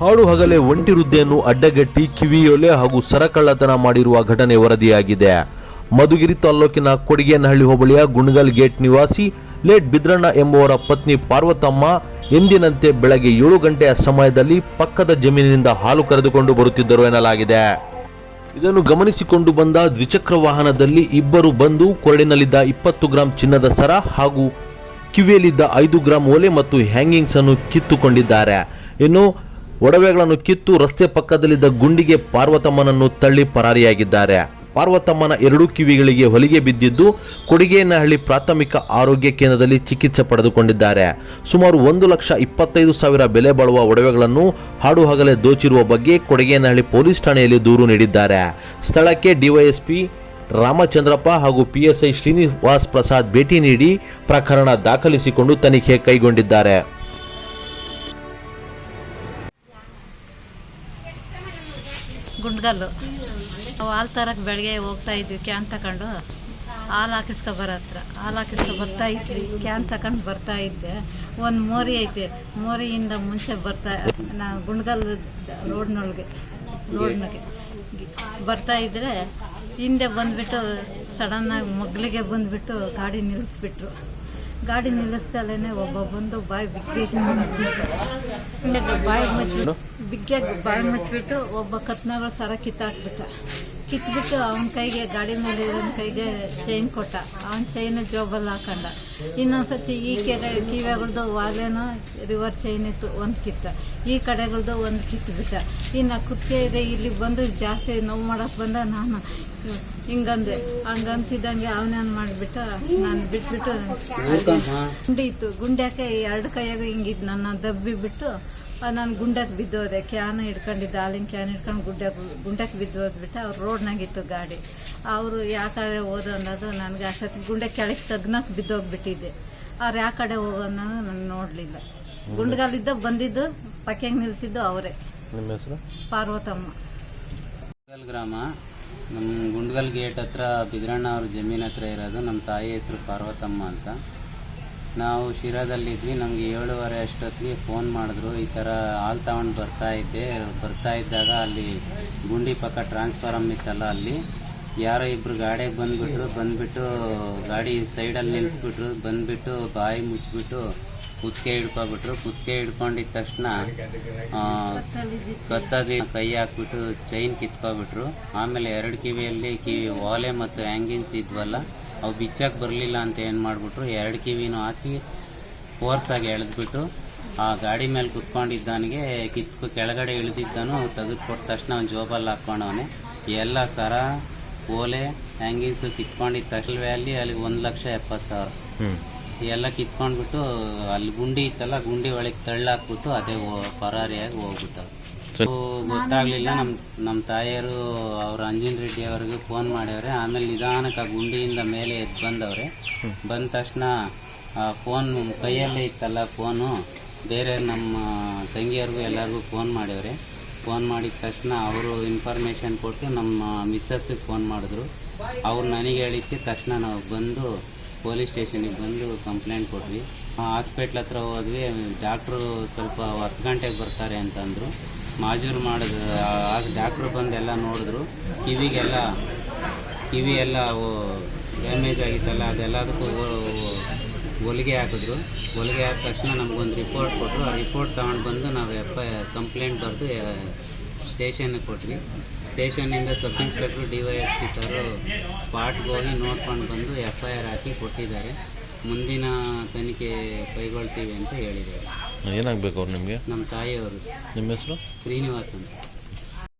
ಹಾಡು ಹಗಲೇ ಒಂಟಿ ವೃದ್ಧೆಯನ್ನು ಅಡ್ಡಗಟ್ಟಿ ಕಿವಿಯೊಲೆ ಹಾಗೂ ಸರಕಳ್ಳತನ ಮಾಡಿರುವ ಘಟನೆ ವರದಿಯಾಗಿದೆ. ಮಧುಗಿರಿ ತಾಲೂಕಿನ ಕೊಡಿಗೇನಹಳ್ಳಿ ಹೋಬಳಿಯ ಗುಣಗಲ್ ಗೇಟ್ ನಿವಾಸಿ ಲೇಟ್ ಬಿದ್ರಣ್ಣ ಎಂಬುವರ ಪತ್ನಿ ಪಾರ್ವತಮ್ಮ ಎಂದಿನಂತೆ ಬೆಳಗ್ಗೆ ಏಳು ಗಂಟೆಯ ಸಮಯದಲ್ಲಿ ಪಕ್ಕದ ಜಮೀನಿನಿಂದ ಹಾಲು ಕರೆದುಕೊಂಡು ಬರುತ್ತಿದ್ದರು ಎನ್ನಲಾಗಿದೆ. ಇದನ್ನು ಗಮನಿಸಿಕೊಂಡು ಬಂದ ದ್ವಿಚಕ್ರ ವಾಹನದಲ್ಲಿ ಇಬ್ಬರು ಬಂದು ಕೊರಡಿನಲ್ಲಿದ್ದ ಇಪ್ಪತ್ತು ಗ್ರಾಂ ಚಿನ್ನದ ಸರ ಹಾಗೂ ಕಿವಿಯಲ್ಲಿದ್ದ ಐದು ಗ್ರಾಂ ಓಲೆ ಮತ್ತು ಹ್ಯಾಂಗಿಂಗ್ಸ್ ಅನ್ನು ಕಿತ್ತುಕೊಂಡಿದ್ದಾರೆ. ಇನ್ನು ಒಡವೆಗಳನ್ನು ಕಿತ್ತು ರಸ್ತೆ ಪಕ್ಕದಲ್ಲಿದ್ದ ಗುಂಡಿಗೆ ಪಾರ್ವತಮ್ಮನನ್ನು ತಳ್ಳಿ ಪರಾರಿಯಾಗಿದ್ದಾರೆ. ಪಾರ್ವತಮ್ಮನ ಎರಡೂ ಕಿವಿಗಳಿಗೆ ಹೊಲಿಗೆ ಬಿದ್ದಿದ್ದು, ಕೊಡಿಗೇನಹಳ್ಳಿ ಪ್ರಾಥಮಿಕ ಆರೋಗ್ಯ ಕೇಂದ್ರದಲ್ಲಿ ಚಿಕಿತ್ಸೆ ಪಡೆದುಕೊಂಡಿದ್ದಾರೆ. ಸುಮಾರು ಒಂದು ಲಕ್ಷ ಇಪ್ಪತ್ತೈದು ಸಾವಿರ ಬೆಲೆ ಬಾಳುವ ಒಡವೆಗಳನ್ನು ಹಾಡು ಹಗಲೇ ದೋಚಿರುವ ಬಗ್ಗೆ ಕೊಡಿಗೇನಹಳ್ಳಿ ಪೊಲೀಸ್ ಠಾಣೆಯಲ್ಲಿ ದೂರು ನೀಡಿದ್ದಾರೆ. ಸ್ಥಳಕ್ಕೆ ಡಿವೈಎಸ್ಪಿ ರಾಮಚಂದ್ರಪ್ಪ ಹಾಗೂ ಪಿಎಸ್ಐ ಶ್ರೀನಿವಾಸ್ ಪ್ರಸಾದ್ ಭೇಟಿ ನೀಡಿ ಪ್ರಕರಣ ದಾಖಲಿಸಿಕೊಂಡು ತನಿಖೆ ಕೈಗೊಂಡಿದ್ದಾರೆ. ಗುಂಡ್ಗಲ್ಲು. ನಾವು ಹಾಲು ತರಕ್ಕೆ ಬೆಳಗ್ಗೆ ಹೋಗ್ತಾ ಇದ್ವಿ, ಕ್ಯಾನ್ ತಗೊಂಡು ಹಾಲು ಹಾಕಿಸ್ಕೊ ಬರೋ ಹತ್ರ. ಹಾಲು ಹಾಕಿಸ್ಕೊ ಬರ್ತಾ ಇದ್ವಿ, ಕ್ಯಾನ್ ತಗೊಂಡು ಬರ್ತಾ ಇದ್ದೆ. ಒಂದು ಮೋರಿ ಐತೆ, ಮೋರಿಯಿಂದ ಮುಂಚೆ ಬರ್ತಾ, ನಾ ಗುಂಡ್ಗಲ್ ರೋಡ್ನೊಳಗೆ, ರೋಡ್ನಾಗೆ ಬರ್ತಾ ಇದ್ದರೆ ಹಿಂದೆ ಬಂದುಬಿಟ್ಟು ಸಡನ್ನಾಗಿ ಮಗ್ಲಿಗೆ ಬಂದುಬಿಟ್ಟು ಗಾಡಿ ನಿಲ್ಲಿಸ್ಬಿಟ್ರು ಗಾಡಿ ನಿಲ್ಲಿಸ್ದಲೇ ಒಬ್ಬ ಬಂದು ಬಾಯಿ ಬಿಕ್ಕಿ ಬಾಯಿ ಮುಚ್ಚಿಬಿಟ್ಟು ಬಿಗ್ಗಿಯಾಗಿ ಬಾಯಿ ಮುಚ್ಚಿಬಿಟ್ಟು ಒಬ್ಬ ಕತ್ನಗಳು ಸರ ಕಿತ್ತಾಕ್ಬಿಟ್ಟ. ಕಿತ್ಬಿಟ್ಟು ಅವನ ಕೈಗೆ ಗಾಡಿ ಮೇಲೆ ಇರೋನ ಕೈಗೆ ಚೈನ್ ಕೊಟ್ಟ. ಅವನ ಚೈನ್ ಜೋಬಲ್ಲಿ ಹಾಕೊಂಡ. ಇನ್ನೊಂದ್ಸತಿ ಈ ಕೆರೆ ಕಿವಿಗಳದ್ದು ವಾಲೇನೋ ರಿವರ್ ಚೈನ್ ಇತ್ತು ಒಂದು ಕಿತ್ತ. ಈ ಕಡೆಗಳ್ದು ಒಂದು ಕಿತ್ಬಿಟ್ಟ. ಇನ್ನು ಕುತ್ತಿಗೆ ಇದೆ ಇಲ್ಲಿ ಬಂದು ಜಾಸ್ತಿ ನೋವು ಮಾಡೋಕ್ಕೆ ಬಂದ ನಾನು. ಹಿಂಗಂದೆ. ಹಂಗಂತಿದ್ದಂಗೆ ಅವನೇನು ಮಾಡಿಬಿಟ್ಟ ನಾನು ಬಿಟ್ಬಿಟ್ಟು ಗುಂಡಿ ಇತ್ತು. ಗುಂಡ್ಯಾಕೆ ಎರಡು ಕೈಯಾಗ ಹಿಂಗಿದ್ದು ನನ್ನ ದಬ್ಬಿ ಬಿಟ್ಟು ನಾನು ಗುಂಡಕ್ಕೆ ಬಿದ್ದೋದೆ. ಕ್ಯಾನ್ ಹಿಡ್ಕೊಂಡಿದ್ದೆ ಹಾಲಿನ ಕ್ಯಾನ್ ಹಿಡ್ಕೊಂಡು ಗುಡ್ಡಕ್ಕೆ ಗುಂಡಕ್ಕೆ ಬಿದ್ದೋದ್ಬಿಟ್ಟು ಅವ್ರು ರೋಡ್ನಾಗಿತ್ತು ಗಾಡಿ. ಅವರು ಯಾವ ಕಡೆ ಹೋದ್ರು ಅನ್ನೋದು ನನಗೆ ಅಷ್ಟೊತ್ತಿಗೆ ಗುಂಡೆ ಕೆಳಗೆ ತಗ್ನಕ್ಕೆ ಬಿದ್ದೋಗ್ಬಿಟ್ಟಿದ್ದೆ. ಅವ್ರು ಯಾವ ಕಡೆ ಹೋಗೋ ಅನ್ನೋದು ನಾನು ನೋಡಲಿಲ್ಲ. ಗುಂಡ್ಗಾಲಿದ್ದ ಬಂದಿದ್ದು ಪಕ್ಕೆಂಗೆ ನಿಲ್ಸಿದ್ದು ಅವರೇ. ನಿಮ್ಮ ಹೆಸರು? ಪಾರ್ವತಮ್ಮ. ಗುಂಡ್ಗಲ್ ಗ್ರಾಮ. ನಮ್ಮ ಗುಂಡ್ಗಲ್ ಗೇಟ್ ಹತ್ರ ಬಿದ್ರಣ್ಣ ಅವ್ರ ಜಮೀನ್ ಹತ್ರ ಇರೋದು. ನಮ್ಮ ತಾಯಿ ಹೆಸರು ಪಾರ್ವತಮ್ಮ ಅಂತ. ನಾವು ಶಿರಾದಲ್ಲಿದ್ವಿ ನಮಗೆ ಏಳುವರೆ ಅಷ್ಟೊತ್ತಿಗೆ ಫೋನ್ ಮಾಡಿದ್ರು. ಈ ಥರ ಹಾಲು ತಗೊಂಡು ಬರ್ತಾ ಇದ್ದೆ. ಬರ್ತಾ ಇದ್ದಾಗ ಅಲ್ಲಿ ಗುಂಡಿ ಪಕ್ಕ ಟ್ರಾನ್ಸ್ಫಾರಮ್ ಇತ್ತಲ್ಲ ಅಲ್ಲಿ. ಯಾರೋ ಇಬ್ಬರು ಗಾಡಿಗೆ ಬಂದುಬಿಟ್ರು. ಬಂದುಬಿಟ್ಟು ಗಾಡಿ ಸೈಡಲ್ಲಿ ನಿಲ್ಲಿಸ್ಬಿಟ್ರು ಬಂದುಬಿಟ್ಟು ಬಾಯಿ ಮುಚ್ಚಿಬಿಟ್ಟು ಕುತ್ತಿಗೆ ಹಿಡ್ಕೊಬಿಟ್ರು. ಕುತ್ತಿಗೆ ಹಿಡ್ಕೊಂಡಿದ್ದ ತಕ್ಷಣ ಕತ್ತಾಗಿ ಕೈ ಹಾಕ್ಬಿಟ್ಟು ಚೈನ್ ಕಿತ್ಕೊಬಿಟ್ರು. ಆಮೇಲೆ ಎರಡು ಕಿವಿಯಲ್ಲಿ ಕಿವಿ ಓಲೆ ಮತ್ತು ಹ್ಯಾಂಗಿಂಗ್ಸ್ ಇದ್ವಲ್ಲ, ಅವು ಬಿಚ್ಚಕ್ಕೆ ಬರಲಿಲ್ಲ ಅಂತ ಏನು ಮಾಡಿಬಿಟ್ರು, ಎರಡು ಕಿವಿನೂ ಹಾಕಿ ಫೋರ್ಸಾಗಿ ಎಳೆದ್ಬಿಟ್ಟು ಆ ಗಾಡಿ ಮೇಲೆ ಕುತ್ಕೊಂಡಿದ್ದಾನಿಗೆ ಕಿತ್ಕು, ಕೆಳಗಡೆ ಇಳಿದಿದ್ದನು, ತೆಗೆದುಕೊಟ್ಟ ತಕ್ಷಣ ಅವ್ನು ಜೋಬಲ್ಲಿ ಹಾಕ್ಕೊಂಡವನೆ. ಎಲ್ಲ ಸರ, ಓಲೆ ಆ್ಯಂಗಿನ್ಸು ಕಿತ್ಕೊಂಡಿದ್ದ ತಕ್ಷಣವೇ ಅಲ್ಲಿ ಅಲ್ಲಿಗೆ ಒಂದು ಲಕ್ಷ ಎಪ್ಪತ್ತು ಸಾವಿರ. ಎಲ್ಲ ಕಿತ್ಕೊಂಡ್ಬಿಟ್ಟು ಅಲ್ಲಿ ಗುಂಡಿ ಇತ್ತಲ್ಲ ಗುಂಡಿ ಒಳಗೆ ತಳ್ಳಾಕ್ಬಿಟ್ಟು ಅದೇ ಪರಾರಿಯಾಗಿ ಹೋಗ್ಬಿಟ್ಟವು ಸೊ ಗೊತ್ತಾಗ್ಲಿಲ್ಲ ನಮ್ಮ ನಮ್ಮ ತಾಯಿಯರು ಅವ್ರ ಅಂಜಿನ ರೆಡ್ಡಿ ಅವ್ರಿಗೆ ಫೋನ್ ಮಾಡ್ಯವ್ರೆ. ಆಮೇಲೆ ನಿಧಾನಕ್ಕೆ ಆ ಗುಂಡಿಯಿಂದ ಮೇಲೆ ಎದ್ದು ಬಂದವ್ರೆ. ಬಂದ ತಕ್ಷಣ ಆ ಫೋನ್ ಕೈಯಲ್ಲೇ ಇತ್ತಲ್ಲ ಫೋನು ಬೇರೆ ನಮ್ಮ ತಂಗಿಯವ್ರಿಗೂ ಎಲ್ಲರಿಗೂ ಫೋನ್ ಮಾಡ್ಯವ್ರೆ. ಫೋನ್ ಮಾಡಿದ ತಕ್ಷಣ ಅವರು ಇನ್ಫಾರ್ಮೇಷನ್ ಕೊಟ್ಟು ನಮ್ಮ ಮಿಸ್ಸಸ್ಸಿಗೆ ಫೋನ್ ಮಾಡಿದ್ರು. ಅವ್ರು ನನಗೆ ಹೇಳಿಕ್ಕೆ ತಕ್ಷಣ ನಾವು ಬಂದು ಪೊಲೀಸ್ ಸ್ಟೇಷನಿಗೆ ಬಂದು ಕಂಪ್ಲೇಂಟ್ ಕೊಟ್ವಿ. ಹಾಸ್ಪಿಟ್ಲ್ ಹತ್ರ ಹೋದ್ವಿ. ಡಾಕ್ಟ್ರು ಸ್ವಲ್ಪ ಹತ್ತು ಗಂಟೆಗೆ ಬರ್ತಾರೆ ಅಂತಂದರು. ಮಾಜೂರು ಮಾಡಿದ್ರು ಆಗ ಡಾಕ್ಟ್ರು ಬಂದೆಲ್ಲ ನೋಡಿದ್ರು. ಕಿವಿಗೆಲ್ಲ ಕಿವಿ ಎಲ್ಲ ಡ್ಯಾಮೇಜ್ ಆಗಿತ್ತಲ್ಲ, ಅದೆಲ್ಲದಕ್ಕೂ ಹೊಲಿಗೆ ಹಾಕಿದ್ರು. ಹೊಲಿಗೆ ಹಾಕಿದ ತಕ್ಷಣ ನಮಗೊಂದು ರಿಪೋರ್ಟ್ ಕೊಟ್ಟರು ಆ ರಿಪೋರ್ಟ್ ತಗೊಂಡು ಬಂದು ನಾವು ಎಫ್ ಐ ಕಂಪ್ಲೇಂಟ್ ಬರೆದು ಸ್ಟೇಷನ್ಗೆ ಕೊಟ್ವಿ. ಸ್ಟೇಷನ್ನಿಂದ sub inspector D Y S P sir ಸ್ಪಾಟ್ಗೆ ಹೋಗಿ ನೋಡ್ಕೊಂಡು ಬಂದು ಎಫ್ ಐ ಆರ್ ಹಾಕಿ ಕೊಟ್ಟಿದ್ದಾರೆ. ಮುಂದಿನ ತನಿಖೆ ಕೈಗೊಳ್ತೀವಿ ಅಂತ ಹೇಳಿದ್ದಾರೆ. ಏನಾಗಬೇಕು ಅವ್ರು ನಿಮಗೆ? ನಮ್ಮ ತಾಯಿಯವರು. ನಿಮ್ಮ ಹೆಸರು? ಶ್ರೀನಿವಾಸ್ ಅಂತ.